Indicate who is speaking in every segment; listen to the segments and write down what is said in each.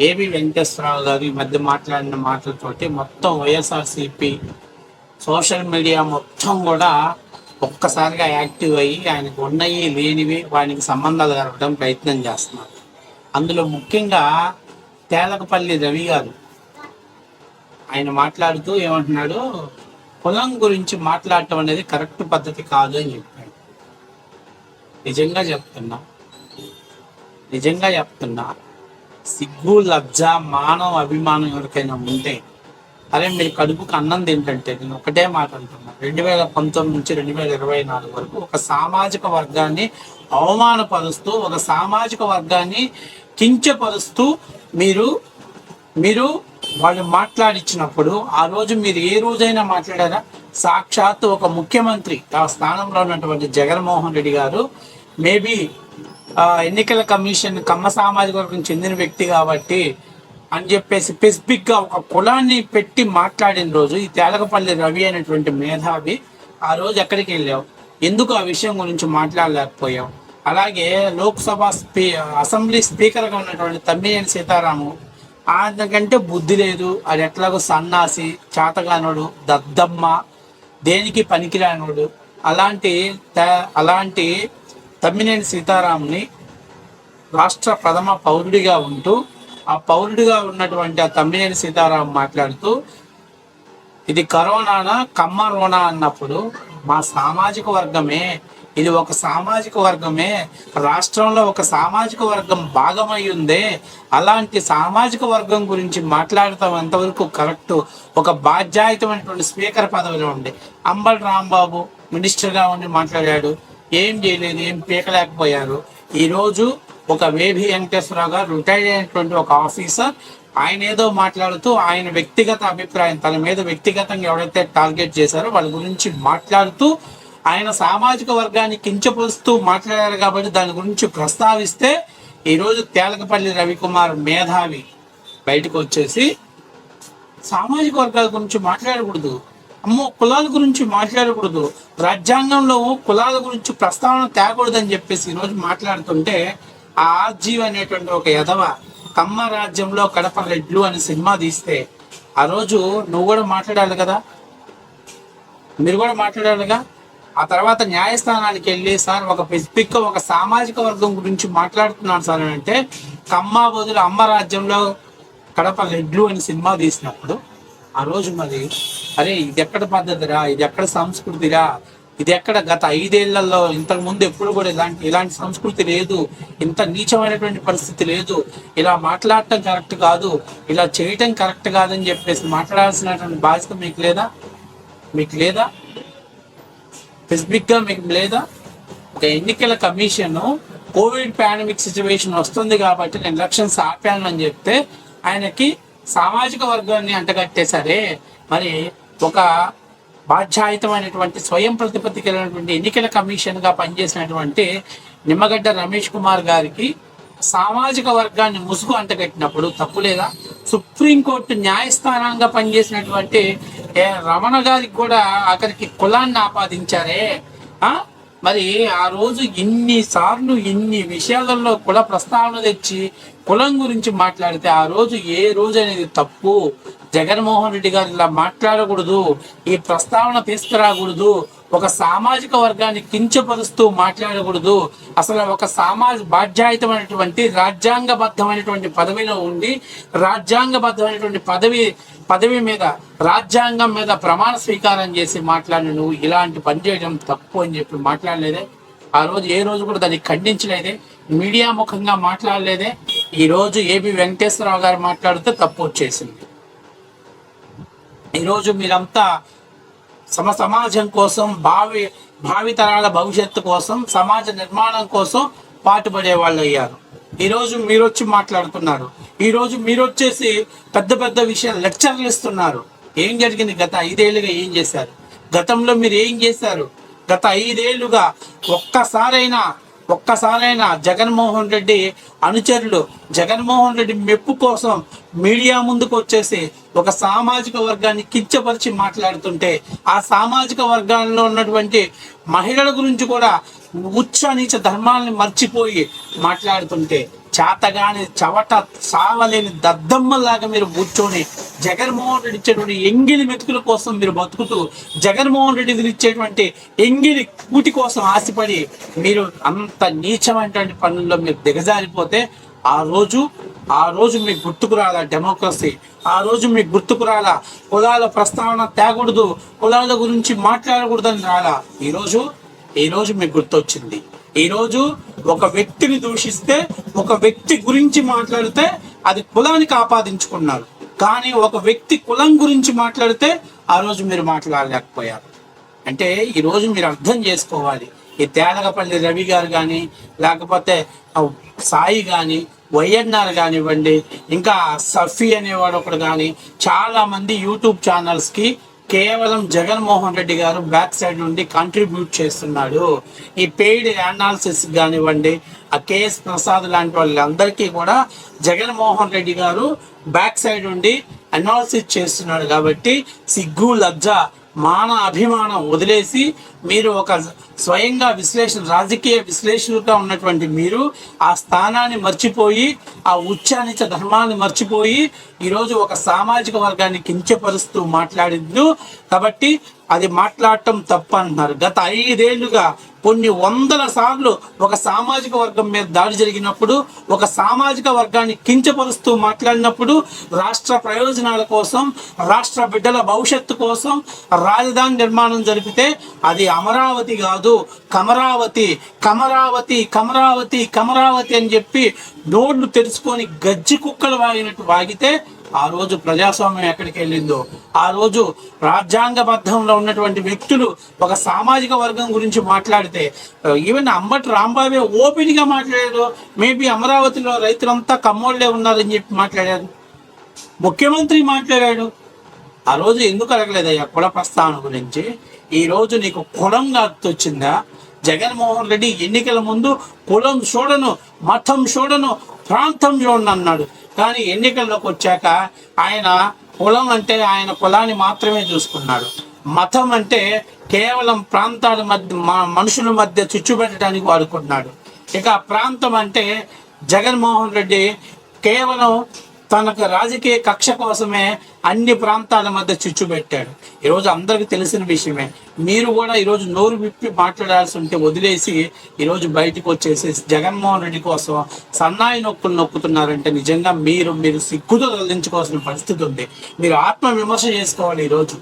Speaker 1: ఏవి వెంకటేశ్వరరావు గారు ఈ మధ్య మాట్లాడిన మాటలతోటి మొత్తం వైఎస్ఆర్సిపి సోషల్ మీడియా మొత్తం కూడా ఒక్కసారిగా యాక్టివ్ అయ్యి ఆయనకు ఉన్నవి లేనివి వానికి సంబంధాలు కలపడం ప్రయత్నం చేస్తున్నారు. అందులో ముఖ్యంగా తేలకపల్లి రవి గారు ఆయన మాట్లాడుతూ ఏమంటున్నాడు కులం గురించి మాట్లాడటం అనేది కరెక్ట్ పద్ధతి కాదు అని చెప్పాడు. నిజంగా చెప్తున్నా. నిజంగా చెప్తున్నా. సిగ్గు లజ్జ మానవ అభిమానం ఎవరికైనా ఉంటే అరే మీరు కడుపుకు అన్నం ఏంటంటే నేను ఒకటే మాట అంటున్నా. రెండు వేల పంతొమ్మిది నుంచి రెండు వేల ఇరవై నాలుగు వరకు ఒక సామాజిక వర్గాన్ని అవమానపరుస్తూ ఒక సామాజిక వర్గాన్ని కించపరుస్తూ మీరు మీరు వాళ్ళు మాట్లాడించినప్పుడు ఆ రోజు మీరు ఏ రోజైనా మాట్లాడారా? సాక్షాత్తు ఒక ముఖ్యమంత్రి ఆ స్థానంలో ఉన్నటువంటి జగన్మోహన్ రెడ్డి గారు మేబీ ఎన్నికల కమిషన్ కమ్మ సామాజిక వర్గం చెందిన వ్యక్తి కాబట్టి అని చెప్పేసి స్పెసిఫిక్గా ఒక కులాన్ని పెట్టి మాట్లాడిన రోజు ఈ తేలకపల్లి రవి అనేటువంటి మేధావి ఆ రోజు ఎక్కడికి వెళ్ళావు? ఎందుకు ఆ విషయం గురించి మాట్లాడలేకపోయావు? అలాగే లోక్సభ స్పీ అసెంబ్లీ స్పీకర్గా ఉన్నటువంటి తమ్మినేని సీతారాము అంతకంటే బుద్ధి లేదు. అది ఎట్లాగో సన్నాసి చాతగానుడు దద్దమ్మ దేనికి పనికిరానుడు. అలాంటి త- అలాంటి తమ్మినేని సీతారాముని రాష్ట్ర ప్రథమ పౌరుడిగా ఉంటూ ఆ పౌరుడిగా ఉన్నటువంటి ఆ తమ్మినేని సీతారాం మాట్లాడుతూ ఇది కరోనానా కమ్మ రోణ అన్నప్పుడు మా సామాజిక వర్గమే ఇది ఒక సామాజిక వర్గమే రాష్ట్రంలో ఒక సామాజిక వర్గం భాగమై ఉందే అలాంటి సామాజిక వర్గం గురించి మాట్లాడతాం ఎంతవరకు కరెక్ట్? ఒక బాధ్యాయుతమైనటువంటి స్పీకర్ పదవిలో ఉండే అంబల్ రాంబాబు మినిస్టర్గా ఉండి మాట్లాడాడు. ఏం చేయలేదు ఏం పీకలేకపోయారు. ఈరోజు ఒక వేభి వెంకటేశ్వరరావు గారు రిటైర్ అయినటువంటి ఒక ఆఫీసర్ ఆయన ఏదో మాట్లాడుతూ ఆయన వ్యక్తిగత అభిప్రాయం తన మీద వ్యక్తిగతంగా ఎవరైతే టార్గెట్ చేశారో వాళ్ళ గురించి మాట్లాడుతూ ఆయన సామాజిక వర్గాన్ని కించపరుస్తూ మాట్లాడారు కాబట్టి దాని గురించి ప్రస్తావిస్తే ఈరోజు తేలకపల్లి రవికుమార్ మేధావి బయటకు వచ్చేసి సామాజిక వర్గాల గురించి మాట్లాడకూడదు. అమ్మో కులాల గురించి మాట్లాడకూడదు. రాజ్యాంగంలో కులాల గురించి ప్రస్తావన తేకూడదని చెప్పేసి ఈరోజు మాట్లాడుతుంటే ఆ ఆర్జీవ్ అనేటువంటి ఒక యదవ కమ్మ రాజ్యంలో కడప రెడ్లు అనే సినిమా తీస్తే ఆ రోజు నువ్వు కూడా మాట్లాడాలి కదా? మీరు కూడా మాట్లాడాలిగా? ఆ తర్వాత న్యాయస్థానానికి వెళ్ళి సార్ ఒక స్పెసిఫిక్ ఒక సామాజిక వర్గం గురించి మాట్లాడుతున్నాను సార్ అని అంటే కమ్మ బదులు అమ్మ రాజ్యంలో కడప రెడ్లు అని సినిమా తీసినప్పుడు ఆ రోజు మరి అరే ఇది ఎక్కడ పద్ధతిరా? ఇది ఎక్కడ సంస్కృతిరా? ఇది ఎక్కడ గత ఐదేళ్ళలో ఇంతకు ముందు ఎప్పుడు కూడా ఇలాంటి ఇలాంటి సంస్కృతి లేదు. ఇంత నీచమైనటువంటి పరిస్థితి లేదు. ఇలా మాట్లాడటం కరెక్ట్ కాదు. ఇలా చేయటం కరెక్ట్ కాదని చెప్పేసి మాట్లాడాల్సినటువంటి బాధ్యత మీకు లేదా? మీకు లేదా? స్పెసిఫిక్గా మీకు లేదా? ఒక ఎన్నికల కమిషన్ కోవిడ్ పాండమిక్ సిచ్యువేషన్ వస్తుంది కాబట్టి నేను ఎలక్షన్స్ ఆపాను అని చెప్తే ఆయనకి సామాజిక వర్గాన్ని అంటగట్టేసరే మరి ఒక బాధ్యాయుతమైనటువంటి స్వయం ప్రతిపత్తి కలిగినటువంటి ఎన్నికల కమిషన్గా పనిచేసినటువంటి నిమ్మగడ్డ రమేష్ కుమార్ గారికి సామాజిక వర్గాన్ని ముసుగు అంటగట్టినప్పుడు తప్పు లేదా? సుప్రీంకోర్టు న్యాయస్థానంగా పనిచేసినటువంటి రమణ గారికి కూడా అక్కడికి కులాన్ని ఆపాదించారే? ఆ? మరి ఆ రోజు ఇన్ని సార్లు ఇన్ని విషయాలలో కుల ప్రస్తావన తెచ్చి కులం గురించి మాట్లాడితే ఆ రోజు ఏ రోజు అనేది తప్పు. జగన్మోహన్ రెడ్డి గారు ఇలా మాట్లాడకూడదు. ఈ ప్రస్తావన తీసుకురాకూడదు. ఒక సామాజిక వర్గాన్ని కించపరుస్తూ మాట్లాడకూడదు. అసలు ఒక సామాజ బాధ్యాయుతమైనటువంటి రాజ్యాంగబద్ధమైనటువంటి పదవిలో ఉండి రాజ్యాంగబద్ధమైనటువంటి పదవి పదవి మీద రాజ్యాంగం మీద ప్రమాణ స్వీకారం చేసి మాట్లాడిన నువ్వు ఇలాంటి పని చేయడం తప్పు అని చెప్పి మాట్లాడలేదే. ఆ రోజు ఏ రోజు కూడా దాన్ని ఖండించలేదే. మీడియా ముఖంగా మాట్లాడలేదే. ఈరోజు ఏబి వెంకటేశ్వరరావు గారు మాట్లాడితే తప్పు వచ్చేసింది. ఈరోజు మీరంతా సమ సమాజం కోసం భావి భావి తరాల భవిష్యత్తు కోసం సమాజ నిర్మాణం కోసం పాటుపడే వాళ్ళు అయ్యారు. ఈరోజు మీరు వచ్చి మాట్లాడుతున్నారు. ఈరోజు మీరు వచ్చేసి పెద్ద పెద్ద విషయాలు లెక్చర్లు ఇస్తున్నారు. ఏం జరిగింది? గత ఐదేళ్ళుగా ఏం చేశారు? గతంలో మీరు ఏం చేశారు? గత ఐదేళ్ళుగా ఒక్కసారైనా ఒక్కసారైనా జగన్మోహన్ రెడ్డి అనుచరులు జగన్మోహన్ రెడ్డి మెప్పు కోసం మీడియా ముందుకు వచ్చేసి ఒక సామాజిక వర్గాన్ని కించపరిచి మాట్లాడుతుంటే ఆ సామాజిక వర్గాల్లో ఉన్నటువంటి మహిళల గురించి కూడా ఉచ్చ నీచ ధర్మాలని మర్చిపోయి మాట్లాడుతుంటే చేతగాని చవట సావలేని దద్దమ్మలాగా మీరు కూర్చొని జగన్మోహన్ రెడ్డి ఇచ్చేటువంటి ఎంగిలి మెతుకుల కోసం మీరు బతుకుతూ జగన్మోహన్ రెడ్డి ఇచ్చేటువంటి ఎంగిలి కూటి కోసం ఆశపడి మీరు అంత నీచమైనటువంటి పనుల్లో మీరు దిగజారిపోతే ఆ రోజు ఆ రోజు మీకు గుర్తుకు రాలా డెమోక్రసీ ఆ రోజు మీకు గుర్తుకు రాలా? కులాల ప్రస్తావన తేకూడదు కులాల గురించి మాట్లాడకూడదని రాలా? ఈరోజు ఈ రోజు మీకు గుర్తొచ్చింది. ఈరోజు ఒక వ్యక్తిని దూషిస్తే ఒక వ్యక్తి గురించి మాట్లాడితే అది కులానికి ఆపాదించుకున్నారు కానీ ఒక వ్యక్తి కులం గురించి మాట్లాడితే ఆ రోజు మీరు మాట్లాడలేకపోయారు. అంటే ఈరోజు మీరు అర్థం చేసుకోవాలి. ఈ తేలగపల్లి రవి గారు కానీ లేకపోతే సాయి కానీ వైఎన్ఆర్ కానివ్వండి ఇంకా సఫీ అనేవాడు ఒకడు కానీ చాలా మంది యూట్యూబ్ ఛానల్స్కి కేవలం జగన్మోహన్ రెడ్డి గారు బ్యాక్ సైడ్ నుండి కంట్రిబ్యూట్ చేస్తున్నాడు. ఈ పెయిడ్ అనాలిసిస్ కానివ్వండి ఆ కేఎస్ ప్రసాద్ లాంటి వాళ్ళందరికీ కూడా జగన్మోహన్ రెడ్డి గారు బ్యాక్ సైడ్ నుండి అనాలిసిస్ చేస్తున్నాడు కాబట్టి సిగ్గు లజ్జ మాన అభిమానం వదిలేసి మీరు ఒక స్వయంగా విశ్లేషణ రాజకీయ విశ్లేషకులుగా ఉన్నటువంటి మీరు ఆ స్థానాన్ని మర్చిపోయి ఆ ఉచ్చానిచ ధర్మాన్ని మర్చిపోయి ఈరోజు ఒక సామాజిక వర్గాన్ని కించపరుస్తూ మాట్లాడింది కాబట్టి అది మాట్లాడటం తప్పు అంటున్నారు గత ఐదేళ్ళుగా కొన్ని వందల సార్లు ఒక సామాజిక వర్గం మీద దాడి జరిగినప్పుడు ఒక సామాజిక వర్గాన్ని కించపరుస్తూ మాట్లాడినప్పుడు రాష్ట్ర ప్రయోజనాల కోసం రాష్ట్ర బిడ్డల భవిష్యత్తు కోసం రాజధాని నిర్మాణం జరిపితే అది అమరావతి కాదు కమరావతి కమరావతి కమరావతి కమరావతి అని చెప్పి నోళ్ళు తెరుచుకొని గజ్జి కుక్కలు వాగినట్టు వాగితే ఆ రోజు ప్రజాస్వామ్యం ఎక్కడికి వెళ్ళిందో? ఆ రోజు రాజ్యాంగబద్ధంలో ఉన్నటువంటి వ్యక్తులు ఒక సామాజిక వర్గం గురించి మాట్లాడితే ఈవెన్ అంబటి రాంబాబే ఓపెన్గా మాట్లాడారు మేబీ అమరావతిలో రైతులంతా కమ్మోళ్ళే ఉన్నారని చెప్పి మాట్లాడారు. ముఖ్యమంత్రి మాట్లాడాడు. ఆ రోజు ఎందుకు అడగలేదయ్యా? కుల ప్రస్తావన గురించి ఈ రోజు నీకు కులం వచ్చిందా జగన్మోహన్ రెడ్డి ఎన్నికల ముందు కులం చూడను మతం చూడను ప్రాంతం చూడను అన్నాడు. కానీ ఎన్నికల్లోకి వచ్చాక ఆయన కులం అంటే ఆయన కులాన్ని మాత్రమే చూసుకున్నాడు. మతం అంటే కేవలం ప్రాంతాల మధ్య మ- మనుషుల మధ్య చిచ్చు పెట్టడానికి వాడుకున్నాడు ఇక ప్రాంతం అంటే జగన్మోహన్ రెడ్డి కేవలం తనకు రాజకీయ కక్ష కోసమే అన్ని ప్రాంతాల మధ్య చిచ్చు పెట్టాడు ఈరోజు అందరికి తెలిసిన విషయమే. మీరు కూడా ఈరోజు నోరు విప్పి మాట్లాడాల్సి ఉంటే వదిలేసి ఈరోజు బయటకు వచ్చేసి జగన్మోహన్ రెడ్డి కోసం సన్నాయి నొక్కులు నొక్కుతున్నారంటే నిజంగా మీరు మీరు సిగ్గుతో తొలగించుకోవాల్సిన పరిస్థితి ఉంది. మీరు ఆత్మ విమర్శ చేసుకోవాలి ఈరోజు.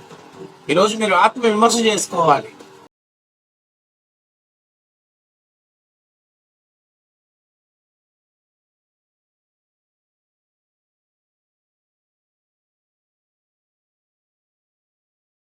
Speaker 1: ఈరోజు మీరు ఆత్మ విమర్శ చేసుకోవాలి.